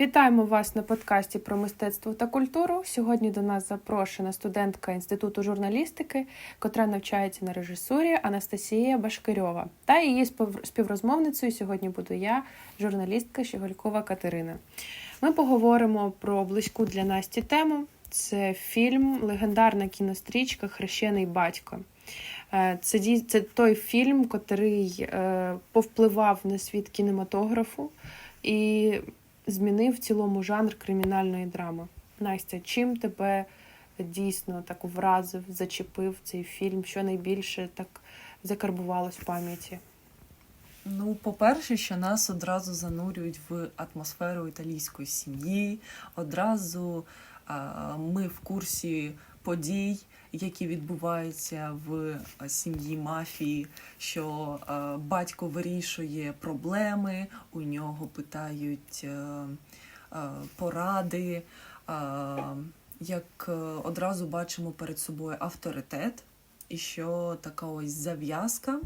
Вітаємо вас на подкасті про мистецтво та культуру. Сьогодні до нас запрошена студентка інституту журналістики, котра навчається на режисурі Анастасія Башкирьова. Та її співрозмовницею сьогодні буду я, журналістка Щеголькова Катерина. Ми поговоримо про близьку для Насті тему. Це фільм, легендарна кінострічка Хрещений батько. Е, Це, це той фільм, котрий е, повпливав на світ кінематографу і змінив в цілому жанр кримінальної драми. Настя, чим тебе дійсно так вразив, зачепив цей фільм? Що найбільше так закарбувалось в пам'яті? Ну, по-перше, що нас одразу занурюють в атмосферу італійської сім'ї. Одразу а, ми в курсі подій, які відбуваються в сім'ї мафії, що а, батько вирішує проблеми, у нього питають е, е, поради. Як е, одразу бачимо перед собою авторитет, і що така ось зав'язка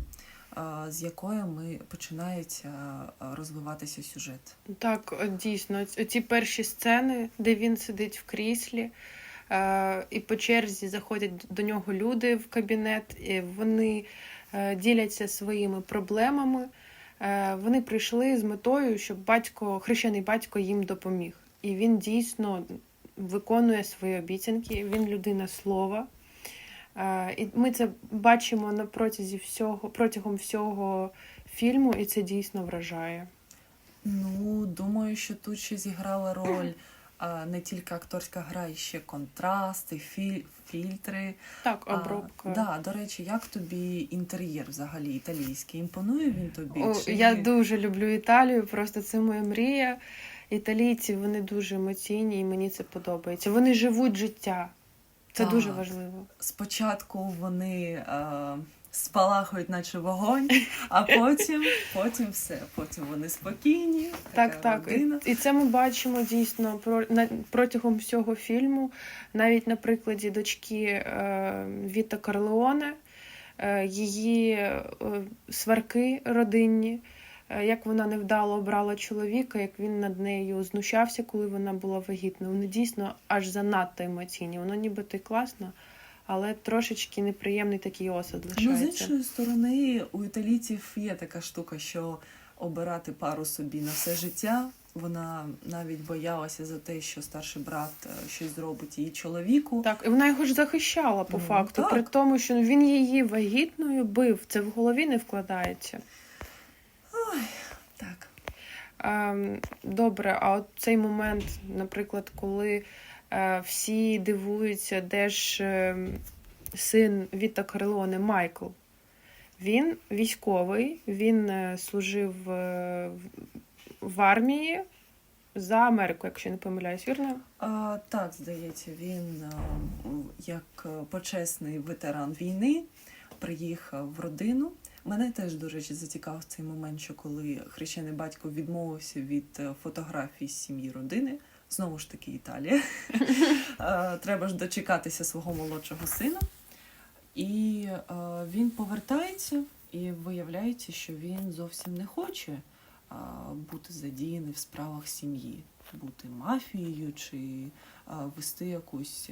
з якої ми починається розвиватися сюжет. Так, дійсно, ці- перші сцени, де він сидить в кріслі, е, і по черзі заходять до нього люди в кабінет, і вони е, діляться своїми проблемами. Е, вони прийшли з метою, щоб батько, хрещений батько їм допоміг. І він дійсно виконує свої обіцянки, він людина слова. Е, І ми це бачимо на протязі всього, протягом всього фільму, і це дійсно вражає. Ну, думаю, що тут ще зіграла роль не тільки акторська гра, і ще контрасти, філь, фільтри. Так, А, обробка. да, до речі, як тобі інтер'єр взагалі італійський? Імпонує він тобі? О, чи... Я дуже люблю Італію, просто це моя мрія. Італійці вони дуже емоційні, і мені це подобається. Вони живуть життя. Це Так. дуже важливо. Спочатку вони а, спалахують, наче вогонь, а потім, потім все. Потім вони спокійні. Так, так. І, родина. і це ми бачимо дійсно про на протягом всього фільму, навіть на прикладі дочки е, Віта Карлеоне, е, її е, сварки родинні. е, Як вона невдало обрала чоловіка, як він над нею знущався, коли вона була вагітна. Вони дійсно аж занадто емоційні. Воно нібито й класно, але трошечки неприємний такий осад Ну, з іншої сторони, у італійців є така штука, що обирати пару собі на все життя. Вона навіть боялася за те, що старший брат е, щось зробить її чоловіку. Так, і вона його ж захищала по Ну, факту, так. при тому, що він її вагітною бив. Це в голові не вкладається. Ем, добре, а от цей момент, наприклад, коли е, всі дивуються, де ж е, син Віта Карлоне Майкл. Він військовий, він е, служив в- армії за Америку, якщо не помиляюсь, вірно? А, так, здається, він як почесний ветеран війни приїхав в родину. Мене теж, до речі, зацікавив цей момент, що коли хрещений батько відмовився від е, фотографій з сім'ї родини, знову ж таки Італія. Е, Треба ж дочекатися свого молодшого сина. І е, він повертається, і виявляється, що він зовсім не хоче бути задіяний в справах сім'ї, бути мафією чи вести якусь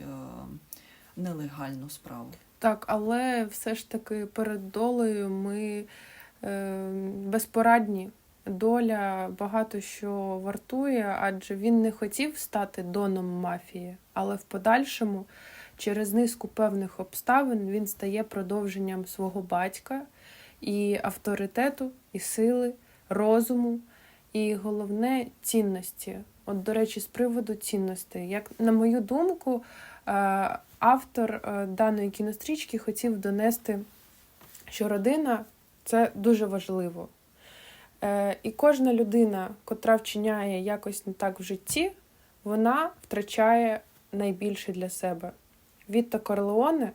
нелегальну справу. Так, але все ж таки перед долею ми е, безпорадні. Доля багато що вартує, адже він не хотів стати доном мафії, але в подальшому, через низку певних обставин, він стає продовженням свого батька і авторитету, і сили, розуму, і головне цінності. От, до речі, з приводу цінностей, як на мою думку, е, автор е, даної кінострічки хотів донести, що родина це дуже важливо. Е, І кожна людина, котра вчиняє якось не так в житті, вона втрачає найбільше для себе. Вітто Корлеоне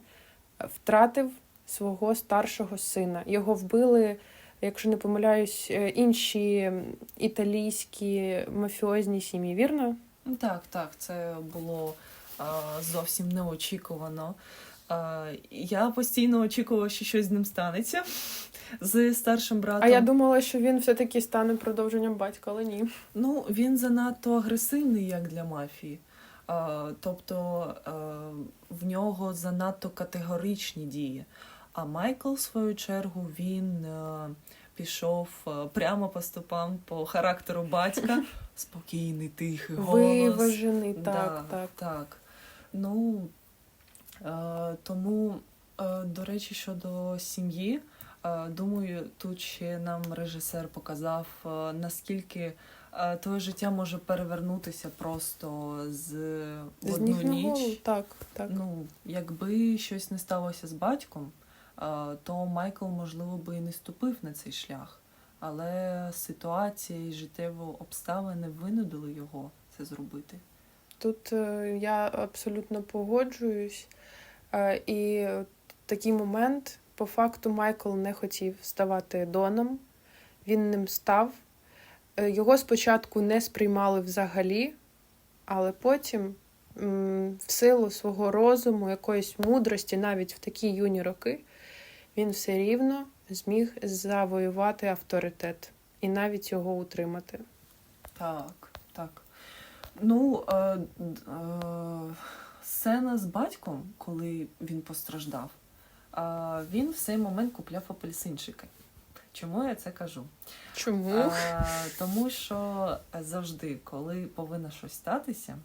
втратив свого старшого сина. Його вбили, якщо не помиляюсь, е, інші італійські мафіозні сім'ї, вірно? Так, так, це було а, зовсім неочікувано. А, я постійно очікувала, що щось з ним станеться з старшим братом. А я думала, що він все-таки стане продовженням батька, але ні. Ну, він занадто агресивний, як для мафії. А, тобто а, в нього занадто категоричні дії. А Майкл, в свою чергу, він а, пішов прямо по стопам по характеру батька. Спокійний, тихий голос. Виважений, так, Да, так. так. Ну, е, тому, е, до речі, щодо сім'ї, е, думаю, тут ще нам режисер показав, е, наскільки е, твоє життя може перевернутися просто з, З одну ніч. так, так. Ну, якби щось не сталося з батьком, е, то Майкл, можливо, би і не ступив на цей шлях. Але ситуація і життєві обставини винудили його це зробити. Тут е, я абсолютно погоджуюсь. Е, І такий момент, по факту, Майкл не хотів ставати Доном. Він ним став. Е, Його спочатку не сприймали взагалі, але потім, в силу свого розуму, якоїсь мудрості, навіть в такі юні роки, він все рівно зміг завоювати авторитет і навіть його утримати. Так, так. Ну, е, е, сцена з батьком, коли він постраждав, е, він в цей момент купляв апельсинчики. Чому я це кажу? Чому? Е, тому що завжди, коли повинно щось статися,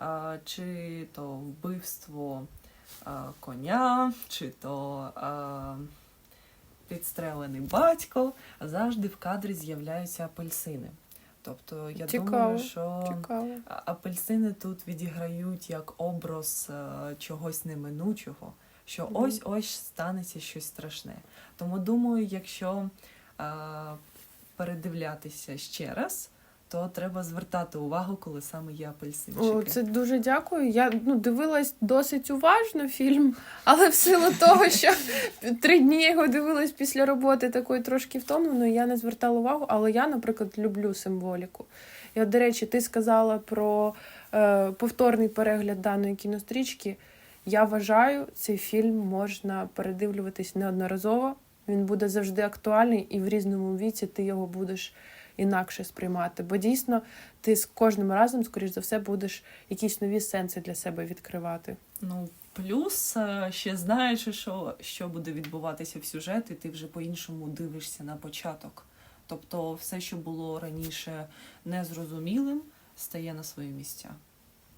е, чи то вбивство коня, чи то е, підстрелений батько, завжди в кадрі з'являються апельсини. Тобто, я Цікаво, думаю, що Цікаво. апельсини тут відіграють як образ е, чогось неминучого, що Мгм. ось ось станеться щось страшне. Тому думаю, якщо е, передивлятися ще раз, то треба звертати увагу, коли саме є апельсинчики. О, це дуже дякую. Я ну, дивилась досить уважно фільм, але в силу того, що три дні його дивилась після роботи такої трошки втомленої, я не звертала увагу, але я, наприклад, люблю символіку. І от, до речі, ти сказала про е, повторний перегляд даної кінострічки. Я вважаю, цей фільм можна передивлюватись неодноразово. Він буде завжди актуальний, і в різному віці ти його будеш інакше сприймати. Бо дійсно ти з кожним разом, скоріш за все, будеш якісь нові сенси для себе відкривати. Ну, плюс е, ще знаєш, що, що буде відбуватися в сюжеті, ти вже по-іншому дивишся на початок. Тобто все, що було раніше незрозумілим, стає на свої місця.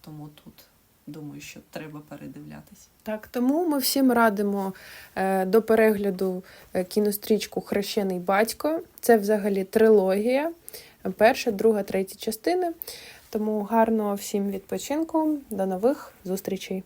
Тому тут думаю, що треба передивлятись. Так, тому ми всім радимо е, до перегляду е, кінострічку Хрещений батько. Це взагалі трилогія. Перша, друга, третя частини. Тому гарного всім відпочинку. До нових зустрічей!